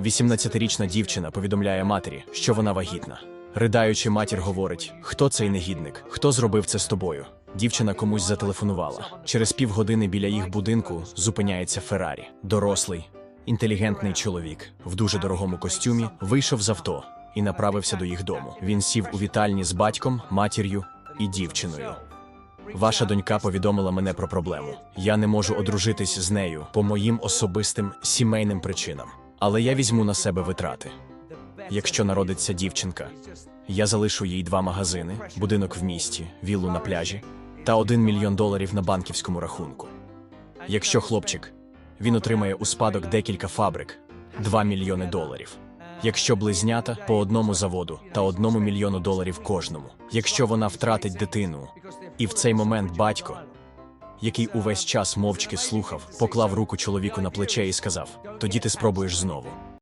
18-річна дівчина повідомляє матері, що вона вагітна.Ридаючи, матір говорить: хто цей негідник, хто зробив це з тобою. Дівчина комусь зателефонувала. Через півгодини біля їх будинку зупиняється Феррарі. Дорослий, інтелігентний чоловік в дуже дорогому костюмі вийшов з авто і направився до їх дому. Він сів у вітальні з батьком, матір'ю і дівчиною. Ваша донька повідомила мене про проблему. Я не можу одружитись з нею по моїм особистим сімейним причинам. Але я візьму на себе витрати. Якщо народиться дівчинка, я залишу їй два магазини, будинок в місті, віллу на пляжі та один мільйон доларів на банківському рахунку. Якщо хлопчик, він отримає у спадок декілька фабрик 2 мільйони доларів. Якщо близнята по одному заводу та одному мільйону доларів кожному. Якщо вона втратить дитину, і в цей момент батько, який увесь час мовчки слухав, поклав руку чоловіку на плече і сказав: Тоді ти спробуєш знову.